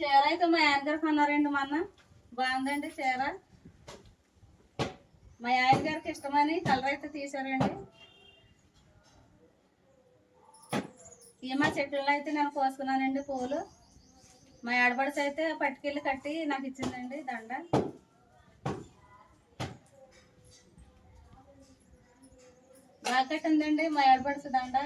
చీర అయితే మా ఆయన గారికి కొన్నారండి మొన్న. బాగుందండి చీర. మా ఆయన గారికి ఇష్టమని కలర్ అయితే తీసారండి ఈ మా చెట్లలో అయితే నేను కోసుకున్నానండి పూలు. మా ఆడపడిచి అయితే పట్టుకెళ్ళి కట్టి నాకు ఇచ్చిందండి దండ. బాగా కట్టిందండి మా ఆడపడిచి దండ.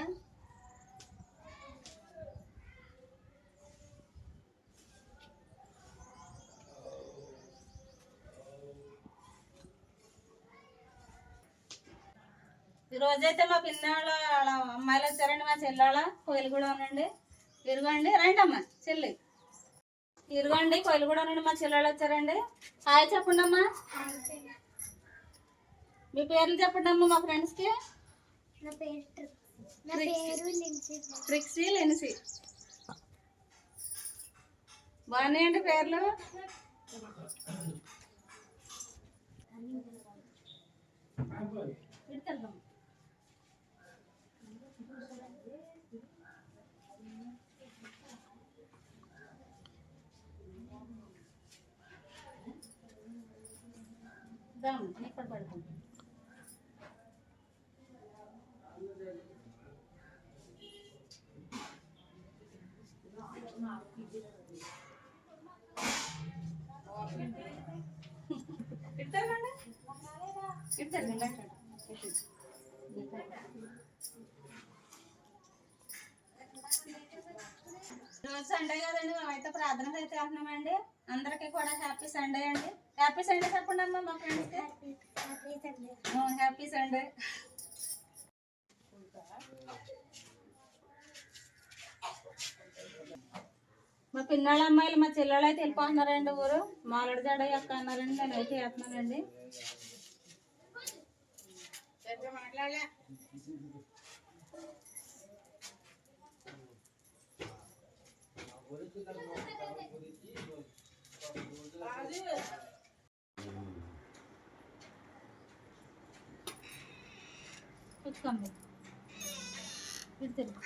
ఈ రోజైతే మా పిన్నాళ్ళ అమ్మాయిలు వచ్చారండి మా చెల్లెళ్ళ కోయిలు కూడా ఉందండి ఇరుగోండి రండి అమ్మ చెల్లి. ఇరుగోండి కోయిలు కూడా ఉండండి మా చెల్లెళ్ళు వచ్చారండి. హాయ్ చెప్పండి అమ్మా మీ పేర్లు చెప్పండి అమ్మా మా ఫ్రెండ్స్కి. ట్రిక్సీ. లెన్సీ. బాగున్నాయండి పేర్లు. एकदम निकल पड़ता ಇರ್ತಾರೆ ಇರ್ತಾರೆ రోజు సండే కదండి మేమైతే ప్రార్థనకు అయితే వెళ్తున్నామండి అందరికీ కూడా హ్యాపీ సండే అండి. హ్యాపీ సండే చెప్పండి అమ్మా మా ఫ్రెండ్స్కి హ్యాపీ సండే. Happy Sunday. మా పిన్నాళ్ళ అమ్మాయిలు మా చెల్లెళ్ళు అయితే వెళ్ళిపోతున్నారండి ఊరు. మాలడి జడ యొక్క అన్నారండి నేను అయితే వేస్తున్నానండి కూర్చోండి ఇటు తిరుగు.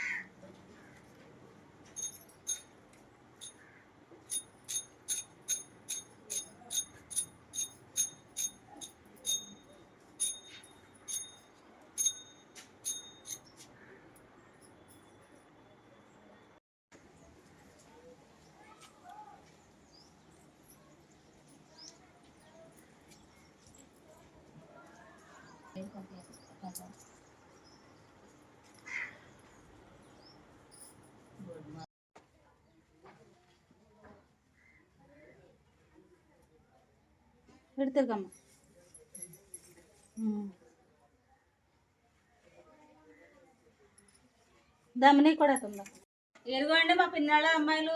ఇటు తిరగమ్మ దమ్మని కూడాతుందా ఎరుగండి మా పిన్నాళ్ళ అమ్మాయిలు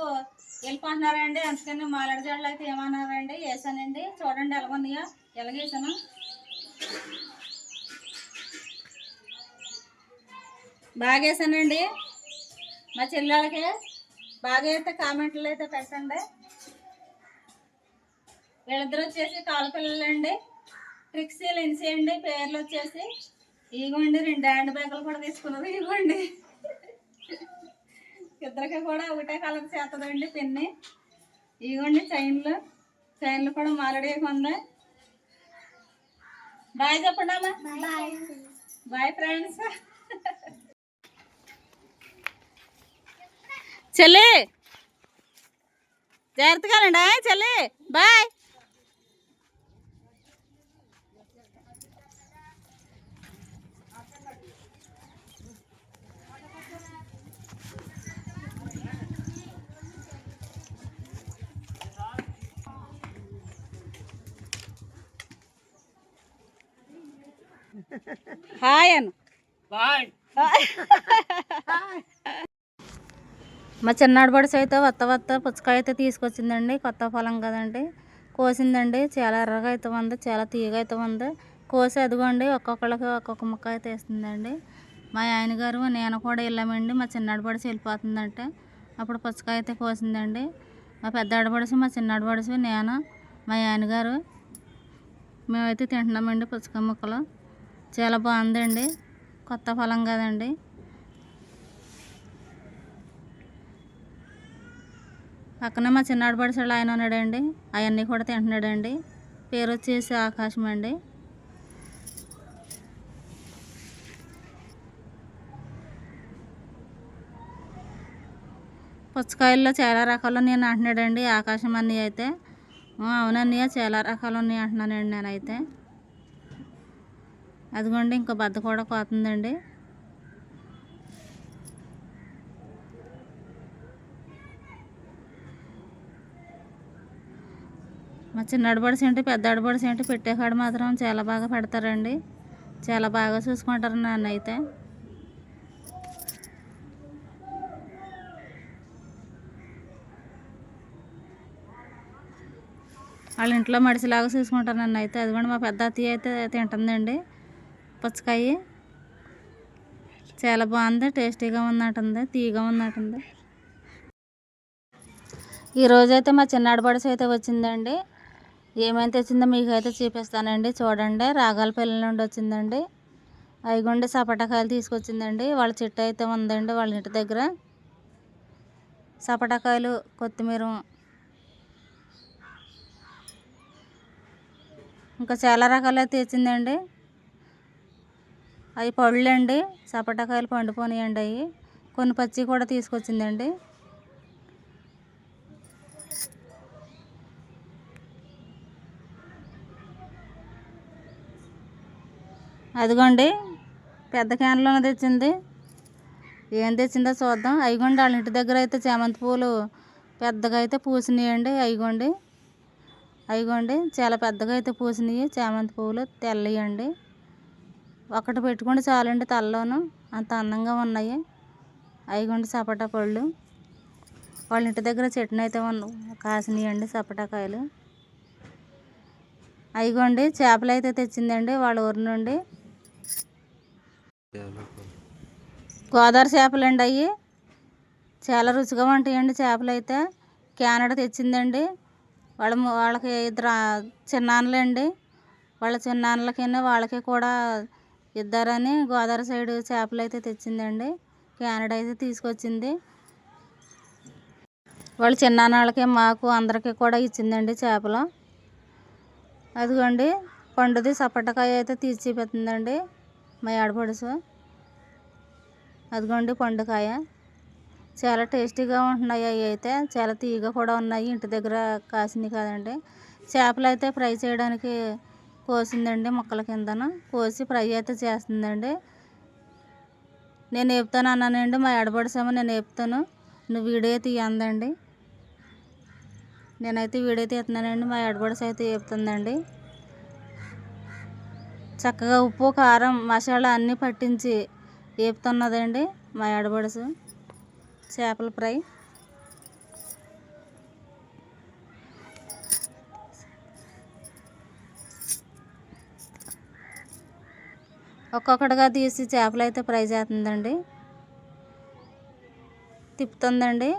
వెళ్ళిపోతున్నారండి. అందుకని మాలాడి జడలు అయితే ఏమన్నారండి? వేసానండి చూడండి ఎలాగున్నాయో ఎలాగేసాను బాగా వేసానండి. మా చెల్లెళ్ళకి బాగా అయితే కామెంట్లు అయితే పెట్టండి. వీళ్ళిద్దరు వచ్చేసి కాలు పిల్లలండి ట్రిక్సీ లెన్సీ అండి పేర్లు వచ్చేసి ఇగోండి రెండు హ్యాండ్ బ్యాగులు కూడా తీసుకున్నారు ఇగోండి. ఇద్దరికి కూడా ఒకటే కలర్ చేస్తుందండి పిన్ని. ఇగోండి చైన్లు చైన్లు కూడా మారడే ఉంది బాయ్ చెప్పండి అమ్మా. బాయ్ బాయ్ ఫ్రెండ్స్ చెల్లి. జాగ్రత్తగానండి. చెల్లి. బాయ్ హాయ్ అను మా చిన్నాడు బడిసి అయితే వత్త వత్త పుచ్చకాయ అయితే తీసుకొచ్చిందండి. కొత్త పొలం కదండి. కోసిందండి. చాలా ఎర్రగా అయితే ఉంది చాలా తీయగా అయితే ఉంది. కోసి అదిగోండి ఒక్కొక్కళ్ళకి ఒక్కొక్క ముక్క అయితే వేస్తుందండి. మా ఆయన గారు నేను కూడా వెళ్ళామండి. మా చిన్నాడు బడిసి వెళ్ళిపోతుందంటే అప్పుడు పుచ్చకాయ అయితే కోసిందండి. మా పెద్ద ఆడబడిసి మా చిన్నాడు బడిసి నేను మా ఆయన గారు మేమైతే తింటున్నామండి పుచ్చకాయ ముక్కలు. చాలా బాగుందండి. కొత్త ఫలం కదండి. పక్కన మా చిన్నాడు పడిసాడు ఆయన ఉన్నాడండి. అవన్నీ కూడా తింటున్నాడండి. పేరు వచ్చేసి ఆకాశం అండి. పుచ్చకాయల్లో చాలా రకాలు నేను అంటున్నాడండి. ఆకాశం అన్నీ అయితే. అవునన్నయ్య చాలా రకాలు ఉన్నాయి అంటున్నానండి నేనైతే. అదిగోండి ఇంకో బద్ద కూడా కోతుందండి మా చిన్న అడబడిసి ఏంటి పెద్ద అడబడిసి ఏంటి పెట్టేకాడ మాత్రం చాలా బాగా పెడతారండి. చాలా బాగా చూసుకుంటారు నన్ను అయితే. వాళ్ళ ఇంట్లో మడిసిలాగా చూసుకుంటారు నన్ను అయితే. అదిగోండి మా పెద్ద అత్తయ్య అయితే తింటుందండి. పుచ్చకాయ చాలా బాగుంది టేస్టీగా ఉన్నట్టుంది తీయగా ఉన్నట్టుంది ఈరోజైతే మా చిన్నాడు పడస అయితే వచ్చిందండి. ఏమైతే తెచ్చిందో మీకు అయితే చూపిస్తానండి. చూడండి రాగాలపల్లి నుండి వచ్చిందండి. అయిగుండి సపటకాయలు తీసుకొచ్చిందండి. వాళ్ళ చెట్టు అయితే ఉందండి వాళ్ళ ఇంటి దగ్గర. సపటకాయలు కొత్తిమీర. ఇంకా చాలా రకాలు అయితే తెచ్చిందండి. అవి పళ్ళండి అండి సపటకాయలు పండిపోయినాయండి అవి. కొన్ని పచ్చి కూడా తీసుకొచ్చిందండి. అదిగోండి పెద్ద క్యాన్లోనే తెచ్చింది. ఏం తెచ్చిందో చూద్దాం. అయిగోండి వాళ్ళ ఇంటి దగ్గర అయితే చామంతి పూలు పెద్దగా అయితే పూసినాయండి. అయిగోండి అయిగోండి చాలా పెద్దగా అయితే పూసినాయి. చామంతి పువ్వులు తెల్లయండి. ఒకటి పెట్టుకుంటే చాలండి తలలోను. అంత అందంగా ఉన్నాయి. అయిగోండి సపోటా పళ్ళు. వాళ్ళ ఇంటి దగ్గర చెట్టును అయితే కాసినాయండి సపోటా కాయలు అయిగోండి చేపలు అయితే తెచ్చిందండి వాళ్ళ ఊరి నుండి. గోదావరి చేపలు అండి అవి చాలా రుచిగా ఉంటాయండి చేపలు అయితే కెనడా తెచ్చిందండి. వాళ్ళ వాళ్ళకి ఇద్దరు చిన్నాన్నలండి. వాళ్ళ చిన్నాన్నలకి వాళ్ళకి కూడా ఇద్దరని గోదావరి సైడ్ చేపలు అయితే తెచ్చిందండి. క్యానడా అయితే తీసుకొచ్చింది. వాళ్ళు చిన్నాన్నలకి మాకు అందరికీ కూడా ఇచ్చిందండి చేపలు. అదిగోండి పండుది సపటకాయ అయితే తీసి చూపిస్తుందండి. మా ఆడపడుసు అదిగోండి పండుకాయ. చాలా టేస్టీగా ఉంటున్నాయి అవి అయితే. చాలా తీయగా కూడా ఉన్నాయి ఇంటి దగ్గర కాసినవి కాదండి. చేపలు అయితే ఫ్రై చేయడానికి కోసిందండి ముక్కల కిందన. కోసి ఫ్రై అయితే చేస్తుందండి. నేను వేపుతాను అన్నానండి మా ఎడబడిసేమో నేను వేపుతాను నువ్వు వీడియో తీయందండి. నేనైతే వీడియో తీస్తున్నానండి మా ఎడబడిసి అయితే వేపుతుందండి చక్కగా ఉప్పు కారం మసాలా అన్నీ పట్టించి వేపుతున్నదండి మా ఎడబడుసు చేపల ఫ్రై. ఒక్కొక్కటిగా తీసి చేపలు అయితే ఫ్రై చేస్తుందండి. తిప్పుతుందండి.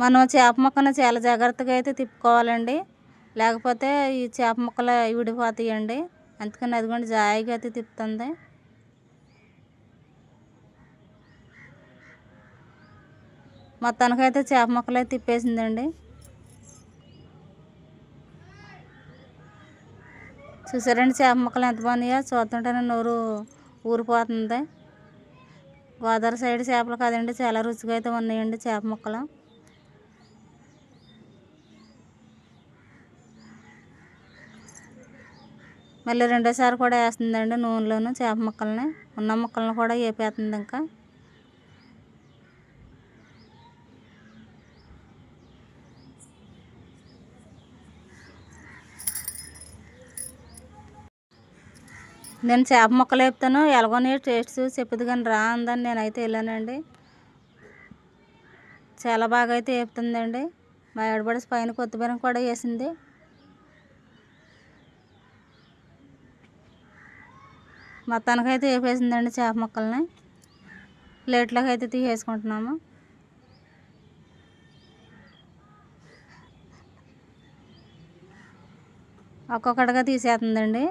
మనం చేప ముక్కను చాలా జాగ్రత్తగా అయితే తిప్పుకోవాలండి. లేకపోతే ఈ చేప ముక్కలు విడిపోతాయండి. అందుకని అదిగోండి జాయిగా అయితే తిప్పుతుంది. మొత్తానికైతే చేప ముక్కలు అయితే తిప్పేసిందండి. చూసారండి చేప ముక్కలు ఎంత బాగున్నాయో? చూస్తుంటేనే నోరు ఊరిపోతుంది. గోదావరి సైడ్ చేపలు కాదండి చాలా రుచిగా అయితే ఉన్నాయండి చేప ముక్కలు. మళ్ళీ రెండోసారి కూడా వేస్తుందండి నూనెలోను చేప ముక్కల్ని ఉన్న ముక్కలను కూడా వేపేస్తుంది ఇంకా. నేను చేప ముక్కలు వేపుతాను ఎలాగోనే టేస్ట్ చూసి కానీ రా అందని నేనైతే వెళ్ళానండి. చాలా బాగా అయితే వేపుతుందండి. మా ఏడబడి పైన కొత్తిమీర కూడా వేసింది. మొత్తానికైతే వేపేసిందండి చేప ముక్కల్ని. ప్లేట్లోకి అయితే తీసేసుకుంటున్నాము. ఒక్కొక్కటిగా తీసేస్తుందండి.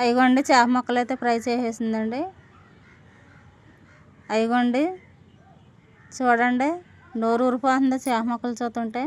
అయిగోండి చేప ముక్కలు అయితే ఫ్రై చేసేసిందండి. అయిగోండి చూడండి నోరు ఊరిపోతుంది చేప ముక్కలు చూస్తుంటే.